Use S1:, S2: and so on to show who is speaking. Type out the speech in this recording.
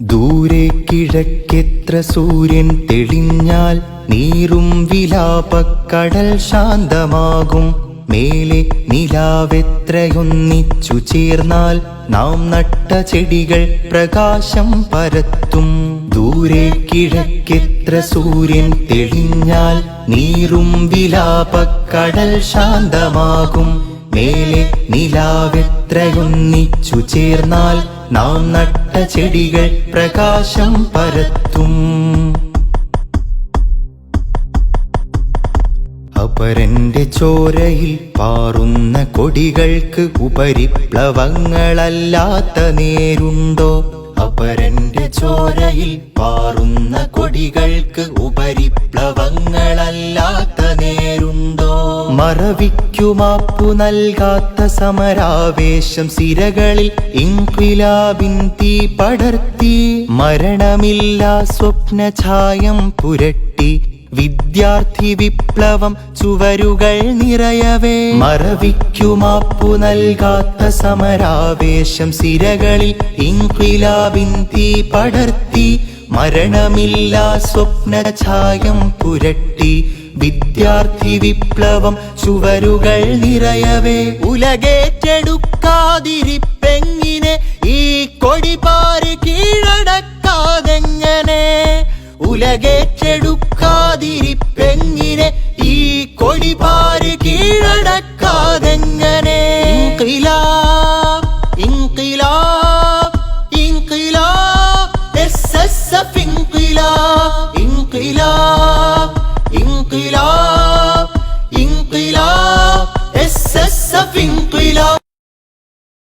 S1: ദൂരെ കിഴക്കെത്ര സൂര്യൻ തെളിഞ്ഞാൽ നീറും വിലാപക്കടൽ ശാന്തമാകും. മേലെ നിലാവെത്രയൊന്നിച്ചു ചേർന്നാൽ നാം നട്ട ചെടികൾ പ്രകാശം പരത്തും. ദൂരെ കിഴക്കെത്ര സൂര്യൻ തെളിഞ്ഞാൽ നീറും വിലാപക്കടൽ ശാന്തമാകും. മേലെ നിലാവെത്രയൊന്നിച്ചു ചേർന്നാൽ നാം നട്ട ചെടികൾ പ്രകാശം പരത്തും. അപരന്റെ ചോരയിൽ പാറുന്ന കൊടികൾക്ക് ഉപരിപ്ലവങ്ങളല്ലാത്ത നേരുണ്ടോ? അപരന്റെ ചോരയിൽ പാറുന്ന കൊടികൾക്ക് ഉപരിപ്ലവങ്ങളല്ലാത്ത മറവിക്കുമാപ്പു നൽകാത്ത സമരാവേശം സിരകളിൽ ഇൻക്വിലാബിൻ തീ പടർത്തി. മരണമില്ലാ സ്വപ്നഛായം പുരട്ടി. വിദ്യാർത്ഥി വിപ്ലവം ചുവരുകൾ നിറയവേ. മറവിക്കുമാപ്പു നൽകാത്ത സമരാവേശം സിരകളിൽ ഇൻക്വിലാബിൻ തീ പടർത്തി. മരണമില്ലാ സ്വപ്നഛായം പുരട്ടി. വിദ്യാർത്ഥി വിപ്ലവം ചുവരുകൾ നിറയവേ. ഉലകേറ്റെടുക്കാതിരിപ്പെങ്ങിനെ ഈ കൊടിപാര് കീഴടക്കാതെങ്ങനെ? ഉലകേറ്റെടുക്കാതിരിപ്പെങ്ങിനെ